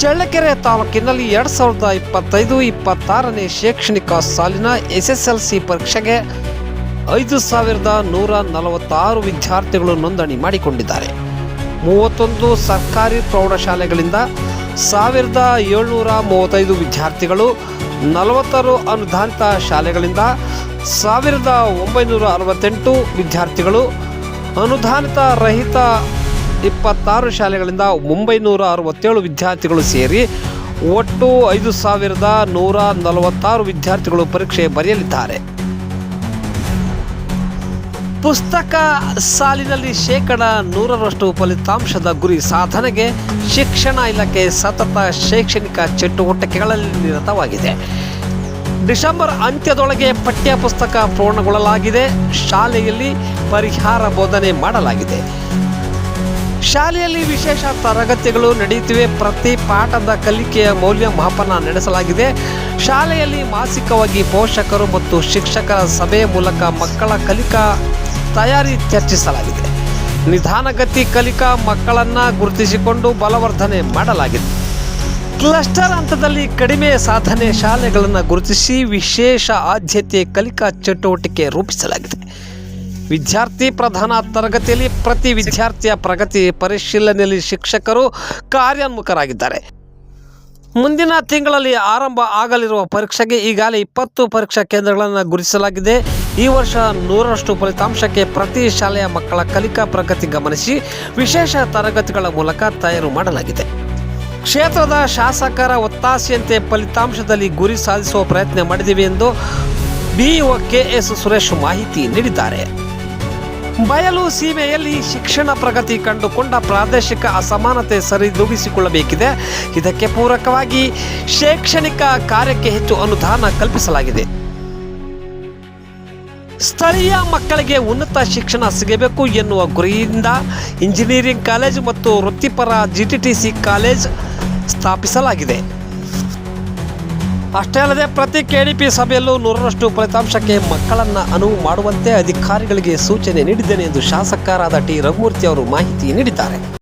ಚಳ್ಳಕೆರೆ ತಾಲೂಕಿನಲ್ಲಿ ಎರಡು ಸಾವಿರದ ಇಪ್ಪತ್ತೈದು ಇಪ್ಪತ್ತಾರನೇ ಶೈಕ್ಷಣಿಕ ಸಾಲಿನ ಎಸ್ ಎಸ್ ಎಲ್ ಸಿ ಪರೀಕ್ಷೆಗೆ ಐದು ಸಾವಿರದ ನೂರ ನಲವತ್ತಾರು ವಿದ್ಯಾರ್ಥಿಗಳು ನೋಂದಣಿ ಮಾಡಿಕೊಂಡಿದ್ದಾರೆ. ಮೂವತ್ತೊಂದು ಸರ್ಕಾರಿ ಪ್ರೌಢಶಾಲೆಗಳಿಂದ ಸಾವಿರದ ಏಳ್ನೂರ ಮೂವತ್ತೈದು ವಿದ್ಯಾರ್ಥಿಗಳು ನಲವತ್ತಾರು ಅನುದಾನಿತ ಶಾಲೆಗಳಿಂದ ಸಾವಿರದ ಒಂಬೈನೂರ ಅರವತ್ತೆಂಟು ವಿದ್ಯಾರ್ಥಿಗಳು ಅನುದಾನಿತ ರಹಿತ ಇಪ್ಪತ್ತಾರು ಶಾಲೆಗಳಿಂದ ಒಂಬೈನೂರ ಅರವತ್ತೇಳು ವಿದ್ಯಾರ್ಥಿಗಳು ಸೇರಿ ಒಟ್ಟು ಐದು ಸಾವಿರದ ನೂರ ನಲವತ್ತಾರು ವಿದ್ಯಾರ್ಥಿಗಳು ಪರೀಕ್ಷೆ ಬರೆಯಲಿದ್ದಾರೆ. ಪುಸ್ತಕ ಸಾಲಿನಲ್ಲಿ ಶೇಕಡ ನೂರರಷ್ಟು ಫಲಿತಾಂಶದ ಗುರಿ ಸಾಧನೆಗೆ ಶಿಕ್ಷಣ ಇಲಾಖೆ ಸತತ ಶೈಕ್ಷಣಿಕ ಚಟುವಟಿಕೆಗಳಲ್ಲಿ ನಿರತವಾಗಿದೆ. ಡಿಸೆಂಬರ್ ಅಂತ್ಯದೊಳಗೆ ಪಠ್ಯ ಪುಸ್ತಕ ಪೂರ್ಣಗೊಳ್ಳಲಾಗಿದೆ. ಶಾಲೆಯಲ್ಲಿ ಪರಿಹಾರ ಬೋಧನೆ ಮಾಡಲಾಗಿದೆ. ಶಾಲೆಯಲ್ಲಿ ವಿಶೇಷ ತರಗತಿಗಳು ನಡೆಯುತ್ತಿವೆ. ಪ್ರತಿ ಪಾಠದ ಕಲಿಕೆಯ ಮೌಲ್ಯಮಾಪನ ನಡೆಸಲಾಗಿದೆ. ಶಾಲೆಯಲ್ಲಿ ಮಾಸಿಕವಾಗಿ ಪೋಷಕರು ಮತ್ತು ಶಿಕ್ಷಕರ ಸಭೆಯ ಮೂಲಕ ಮಕ್ಕಳ ಕಲಿಕಾ ತಯಾರಿ ಚರ್ಚಿಸಲಾಗಿದೆ. ನಿಧಾನಗತಿ ಕಲಿಕಾ ಮಕ್ಕಳನ್ನು ಗುರುತಿಸಿಕೊಂಡು ಬಲವರ್ಧನೆ ಮಾಡಲಾಗಿದೆ. ಕ್ಲಸ್ಟರ್ ಹಂತದಲ್ಲಿ ಕಡಿಮೆ ಸಾಧನೆ ಶಾಲೆಗಳನ್ನು ಗುರುತಿಸಿ ವಿಶೇಷ ಆದ್ಯತೆ ಕಲಿಕಾ ಚಟುವಟಿಕೆ ರೂಪಿಸಲಾಗಿದೆ. ವಿದ್ಯಾರ್ಥಿ ಪ್ರಧಾನ ತರಗತಿಯಲ್ಲಿ ಪ್ರತಿ ವಿದ್ಯಾರ್ಥಿಯ ಪ್ರಗತಿ ಪರಿಶೀಲನೆಯಲ್ಲಿ ಶಿಕ್ಷಕರು ಕಾರ್ಯೋನ್ಮುಖರಾಗಿದ್ದಾರೆ. ಮುಂದಿನ ತಿಂಗಳಲ್ಲಿ ಆರಂಭ ಆಗಲಿರುವ ಪರೀಕ್ಷೆಗೆ ಈಗಾಗಲೇ ಇಪ್ಪತ್ತು ಪರೀಕ್ಷಾ ಕೇಂದ್ರಗಳನ್ನು ಗುರುತಿಸಲಾಗಿದೆ. ಈ ವರ್ಷ ನೂರರಷ್ಟು ಫಲಿತಾಂಶಕ್ಕೆ ಪ್ರತಿ ಶಾಲೆಯ ಮಕ್ಕಳ ಕಲಿಕಾ ಪ್ರಗತಿ ಗಮನಿಸಿ ವಿಶೇಷ ತರಗತಿಗಳ ಮೂಲಕ ತಯಾರು ಮಾಡಲಾಗಿದೆ. ಕ್ಷೇತ್ರದ ಶಾಸಕರ ಒತ್ತಾಸೆಯಂತೆ ಫಲಿತಾಂಶದಲ್ಲಿ ಗುರಿ ಸಾಧಿಸುವ ಪ್ರಯತ್ನ ಮಾಡಿದ್ದೀವಿ ಎಂದು ಬಿಇಒ ಕೆ ಎಸ್ ಸುರೇಶ್ ಮಾಹಿತಿ ನೀಡಿದ್ದಾರೆ. ಬಯಲು ಸೀಮೆಯಲ್ಲಿ ಶಿಕ್ಷಣ ಪ್ರಗತಿ ಕಂಡುಕೊಂಡ ಪ್ರಾದೇಶಿಕ ಅಸಮಾನತೆ ಸರಿದೂಗಿಸಿಕೊಳ್ಳಬೇಕಿದೆ ಇದಕ್ಕೆ ಪೂರಕವಾಗಿ ಶೈಕ್ಷಣಿಕ ಕಾರ್ಯಕ್ಕೆ ಹೆಚ್ಚು ಅನುದಾನ ಕಲ್ಪಿಸಲಾಗಿದೆ. ಸ್ಥಳೀಯ ಮಕ್ಕಳಿಗೆ ಉನ್ನತ ಶಿಕ್ಷಣ ಸಿಗಬೇಕು ಎನ್ನುವ ಗುರಿಯಿಂದ ಇಂಜಿನಿಯರಿಂಗ್ ಕಾಲೇಜ್ ಮತ್ತು ವೃತ್ತಿಪರ ಜಿಟಿಟಿಸಿ ಕಾಲೇಜ್ ಸ್ಥಾಪಿಸಲಾಗಿದೆ. ಅಷ್ಟೇ ಅಲ್ಲದೆ ಪ್ರತಿ ಕೆಡಿಪಿ ಸಭೆಯಲ್ಲೂ ನೂರರಷ್ಟು ಫಲಿತಾಂಶಕ್ಕೆ ಮಕ್ಕಳನ್ನು ಅನುವು ಮಾಡುವಂತೆ ಅಧಿಕಾರಿಗಳಿಗೆ ಸೂಚನೆ ನೀಡಿದ್ದೇನೆ ಎಂದು ಶಾಸಕರಾದ ಟಿ. ರಘುಮೂರ್ತಿ ಅವರು ಮಾಹಿತಿ ನೀಡಿದ್ದಾರೆ.